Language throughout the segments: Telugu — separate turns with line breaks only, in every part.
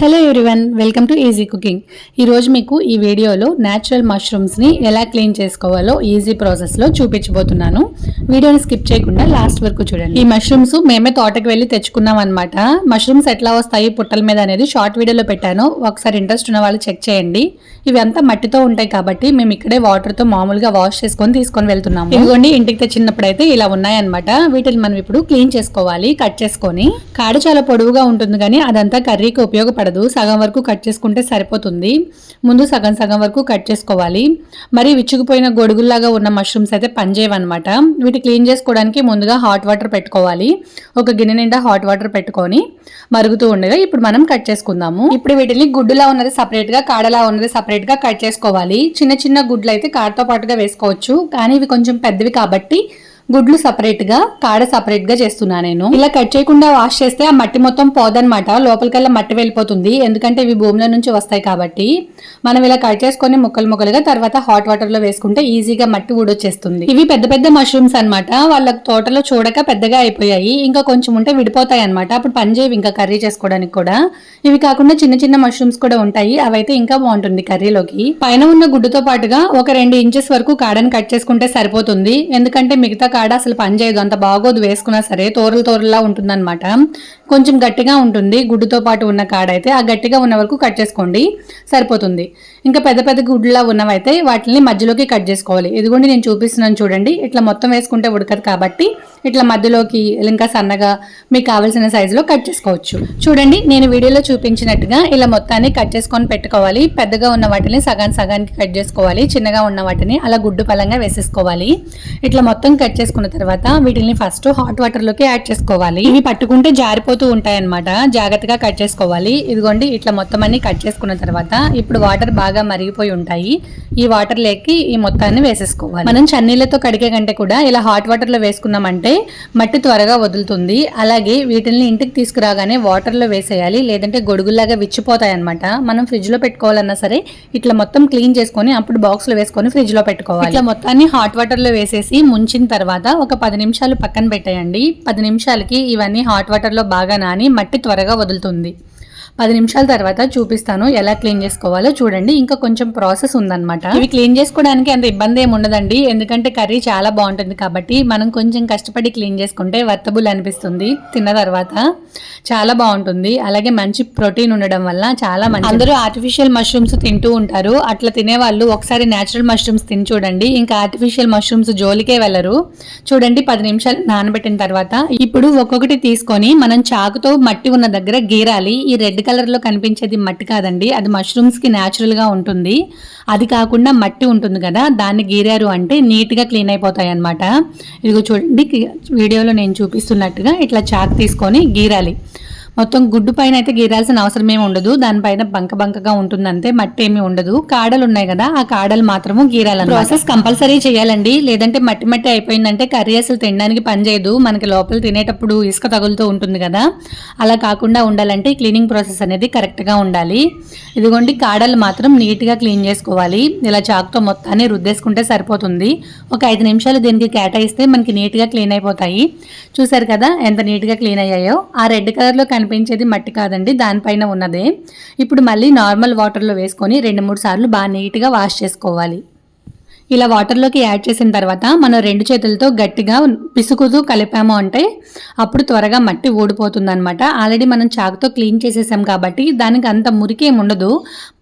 Hello everyone welcome to easy cooking ఈరోజు మీకు ఈ వీడియోలో న్యాచురల్ మష్రూమ్స్ని ఎలా క్లీన్ చేసుకోవాలో ఈజీ ప్రాసెస్లో చూపించబోతున్నాను. వీడియోని స్కిప్ చేయకుండా లాస్ట్ వరకు చూడండి. ఈ మష్రూమ్స్ మేమే తోటకి వెళ్ళి తెచ్చుకున్నాం అనమాట మష్రూమ్స్ ఎట్లా వస్తాయి పుట్టల మీద అనేది షార్ట్ వీడియోలో పెట్టాను. ఒకసారి ఇంట్రెస్ట్ ఉన్న వాళ్ళు చెక్ చేయండి. ఇవి అంతా మట్టితో ఉంటాయి కాబట్టి మేము ఇక్కడే వాటర్తో మామూలుగా వాష్ చేసుకొని తీసుకొని వెళ్తున్నాము. ఇదిగోండి ఇంటికి తెచ్చినప్పుడు అయితే ఇలా ఉన్నాయన్నమాట వీటిని మనం ఇప్పుడు క్లీన్ చేసుకోవాలి కట్ చేసుకొని. కాడ చాలా పొడవుగా ఉంటుంది కానీ అదంతా కర్రీకి ఉపయోగపడుతుంది పడదు. సగం వరకు కట్ చేసుకుంటే సరిపోతుంది. ముందు సగం సగం వరకు కట్ చేసుకోవాలి. మరి విచ్చుకుపోయిన గొడుగుల్లాగా ఉన్న మష్రూమ్స్ అయితే పనిచేయవన్నమాట. వీటి క్లీన్ చేసుకోవడానికి ముందుగా హాట్ వాటర్ పెట్టుకోవాలి. ఒక గిన్నె నిండా హాట్ వాటర్ పెట్టుకొని మరుగుతూ ఉండగా ఇప్పుడు మనం కట్ చేసుకుందాము. ఇప్పుడు వీటిని గుడ్డులా ఉన్నది సపరేట్గా కాడలా ఉన్నది సపరేట్గా కట్ చేసుకోవాలి. చిన్న చిన్న గుడ్లు అయితే కాడతో పాటుగా వేసుకోవచ్చు. కానీ ఇవి కొంచెం పెద్దవి కాబట్టి గుడ్లు సపరేట్గా కాడ సపరేట్గా చేస్తున్నా నేను. ఇలా కట్ చేయకుండా వాష్ చేస్తే ఆ మట్టి మొత్తం పోదనమాట లోపలికల్లా మట్టి వెళ్ళిపోతుంది. ఎందుకంటే ఇవి భూమిలో నుంచి వస్తాయి కాబట్టి మనం ఇలా కట్ చేసుకొని ముక్కలు ముక్కలుగా తర్వాత హాట్ వాటర్లో వేసుకుంటే ఈజీగా మట్టి ఊడొచ్చేస్తుంది. ఇవి పెద్ద పెద్ద మష్రూమ్స్ అనమాట వాళ్ళ తోటలో చూడక పెద్దగా అయిపోయాయి. ఇంకా కొంచెం ఉంటే విడిపోతాయి అనమాట అప్పుడు పనిచేయవి ఇంకా కర్రీ చేసుకోవడానికి కూడా. ఇవి కాకుండా చిన్న చిన్న మష్రూమ్స్ కూడా ఉంటాయి. అవైతే ఇంకా బాగుంటుంది కర్రీలోకి. పైన ఉన్న గుడ్డుతో పాటుగా ఒక రెండు ఇంచెస్ వరకు కాడని కట్ చేసుకుంటే సరిపోతుంది. ఎందుకంటే మిగతా కాడ అసలు పనిచేయదు అంత బాగోదు వేసుకున్నా సరే తోరలు తోరలా ఉంటుందన్నమాట. కొంచెం గట్టిగా ఉంటుంది. గుడ్డుతో పాటు ఉన్న కాడ అయితే ఆ గట్టిగా ఉన్న వరకు కట్ చేసుకోండి. సరిపోతుంది. ఇంకా పెద్ద పెద్ద గుడ్లా ఉన్నవైతే వాటిని మధ్యలోకి కట్ చేసుకోవాలి. ఇదిగోండి నేను చూపిస్తున్నాను చూడండి. ఇట్లా మొత్తం వేసుకుంటే ఉడకదు కాబట్టి ఇట్లా మధ్యలోకి ఇంకా సన్నగా మీకు కావాల్సిన సైజులో కట్ చేసుకోవచ్చు. చూడండి నేను వీడియోలో చూపించినట్టుగా ఇలా మొత్తాన్ని కట్ చేసుకొని పెట్టుకోవాలి. పెద్దగా ఉన్న వాటిని సగాన్ సగానికి కట్ చేసుకోవాలి. చిన్నగా ఉన్న వాటిని అలా గుడ్డు పలంగా వేసేసుకోవాలి. ఇట్లా మొత్తం కట్ చేసుకున్న తర్వాత వీటిని ఫస్ట్ హాట్ వాటర్లోకి యాడ్ చేసుకోవాలి. ఇవి పట్టుకుంటే జారిపోతూ ఉంటాయి అనమాట జాగ్రత్తగా కట్ చేసుకోవాలి. ఇదిగోండి ఇట్లా మొత్తం అన్ని కట్ చేసుకున్న తర్వాత ఇప్పుడు వాటర్ బాగా మరిగిపోయి ఉంటాయి. ఈ వాటర్ లేకి ఈ మొత్తాన్ని వేసేసుకోవాలి. మనం చన్నీళ్ళతో కడిగే కంటే కూడా ఇలా హాట్ వాటర్లో వేసుకున్నామంటే మట్టి త్వరగా వదులుతుంది. అలాగే వీటిని ఇంటికి తీసుకురాగానే వాటర్లో వేసేయాలి. లేదంటే గొడుగుల్లాగా విచ్చిపోతాయి అనమాట మనం ఫ్రిడ్జ్లో పెట్టుకోవాలన్నా సరే ఇట్లా మొత్తం క్లీన్ చేసుకొని అప్పుడు బాక్స్లో వేసుకొని ఫ్రిడ్జ్లో పెట్టుకోవాలి. ఇట్లా మొత్తాన్ని హాట్ వాటర్లో వేసేసి ముంచిన తర్వాత ఒక పది నిమిషాలు పక్కన పెట్టేయండి. పది నిమిషాలకి ఇవన్నీ హాట్ వాటర్లో బాగా నాని మట్టి త్వరగా వదులుతుంది. పది నిమిషాల తర్వాత చూపిస్తాను. ఎలా క్లీన్ చేసుకోవాలో చూడండి. ఇంకా కొంచెం ప్రాసెస్ ఉందన్నమాట. ఇవి క్లీన్ చేసుకోవడానికి అంత ఇబ్బంది ఏమి ఉండదండి. ఎందుకంటే కర్రీ చాలా బాగుంటుంది కాబట్టి మనం కొంచెం కష్టపడి క్లీన్ చేసుకుంటే వర్తబుల్ అనిపిస్తుంది. తిన్న తర్వాత చాలా బాగుంటుంది. అలాగే మంచి ప్రోటీన్ ఉండడం వల్ల చాలా మంచి అందరూ ఆర్టిఫిషియల్ మష్రూమ్స్ తింటూ ఉంటారు. అట్లా తినే వాళ్ళు ఒకసారి న్యాచురల్ మష్రూమ్స్ తిని చూడండి. ఇంకా ఆర్టిఫిషియల్ మష్రూమ్స్ జోలికే వెళ్ళరు. చూడండి పది నిమిషాలు నానబెట్టిన తర్వాత ఇప్పుడు ఒక్కొక్కటి తీసుకొని మనం చాకుతో మట్టి ఉన్న దగ్గర గీరాలి. ఈ రెడ్ రెడ్ కలర్లో కనిపించేది మట్టి కాదండి. అది మష్రూమ్స్కి న్యాచురల్గా ఉంటుంది. అది కాకుండా మట్టి ఉంటుంది కదా దాన్ని గీరారు అంటే నీట్గా క్లీన్ అయిపోతాయి అనమాట ఇదిగో చూడండి వీడియోలో నేను చూపిస్తున్నట్టుగా ఇట్లా చాక్ తీసుకొని గీరాలి. మొత్తం గుడ్డు పైన అయితే గీరాల్సిన అవసరం ఏమి ఉండదు. దానిపైన బంక బంకగా ఉంటుంది అంతే మట్టి ఏమి ఉండదు. కాడలు ఉన్నాయి కదా ఆ కాడలు మాత్రము గీరాలి ప్రాసెస్ కంపల్సరీ చేయాలండి. లేదంటే మట్టి మట్టి అయిపోయిందంటే కర్రీ అసలు తినడానికి పనిచేయదు మనకి లోపల తినేటప్పుడు ఇసుక తగులుతూ ఉంటుంది కదా. అలా కాకుండా ఉండాలంటే క్లీనింగ్ ప్రాసెస్ అనేది కరెక్ట్గా ఉండాలి. ఇదిగోండి కాడలు మాత్రం నీట్గా క్లీన్ చేసుకోవాలి. ఇలా చాకుతో మొత్తాన్ని రుద్దేసుకుంటే సరిపోతుంది. ఒక ఐదు నిమిషాలు దీనికి కేటాయిస్తే మనకి నీట్గా క్లీన్ అయిపోతాయి. చూసారు కదా ఎంత నీట్గా క్లీన్ అయ్యాయో? ఆ రెడ్ కలర్లో కనిపి కనిపించేది మట్టి కాదండి దానిపైన ఉన్నదే. ఇప్పుడు మళ్ళీ నార్మల్ వాటర్లో వేసుకొని రెండు మూడు సార్లు బాగా నీట్గా వాష్ చేసుకోవాలి. ఇలా వాటర్లోకి యాడ్ చేసిన తర్వాత మనం రెండు చేతులతో గట్టిగా పిసుకుతూ కలిపాము అంటే అప్పుడు త్వరగా మట్టి ఊడిపోతుంది అనమాట ఆల్రెడీ మనం చాకుతో క్లీన్ చేసేసాం కాబట్టి దానికి అంత మురికేం ఉండదు.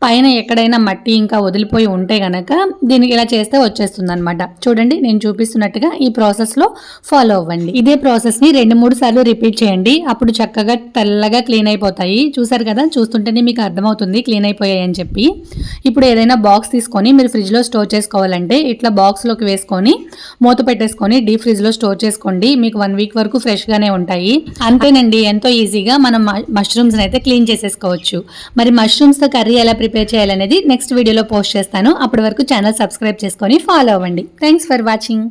పైన ఎక్కడైనా మట్టి ఇంకా వదిలిపోయి ఉంటే గనక దీనికి ఇలా చేస్తే వచ్చేస్తుంది అనమాట చూడండి నేను చూపిస్తున్నట్టుగా ఈ ప్రాసెస్లో ఫాలో అవ్వండి. ఇదే ప్రాసెస్ని రెండు మూడు సార్లు రిపీట్ చేయండి. అప్పుడు చక్కగా తెల్లగా క్లీన్ అయిపోతాయి. చూసారు కదా చూస్తుంటేనే మీకు అర్థమవుతుంది క్లీన్ అయిపోయాయి అని చెప్పి. ఇప్పుడు ఏదైనా బాక్స్ తీసుకొని మీరు ఫ్రిడ్జ్లో స్టోర్ చేసుకోవాలంటే ఉంటే ఇట్లా బాక్స్లోకి వేసుకొని మూత పెట్టేసుకొని డీప్ ఫ్రిడ్జ్లో స్టోర్ చేసుకోండి. మీకు వన్ వీక్ వరకు ఫ్రెష్గానే ఉంటాయి. అంతేనండి ఎంతో ఈజీగా మనం మష్రూమ్స్ని అయితే క్లీన్ చేసేసుకోవచ్చు. మరి మష్రూమ్స్తో కర్రీ ఎలా ప్రిపేర్ చేయాలనేది నెక్స్ట్ వీడియోలో పోస్ట్ చేస్తాను. అప్పటి వరకు ఛానల్ సబ్స్క్రైబ్ చేసుకొని ఫాలో అవ్వండి. Thanks for watching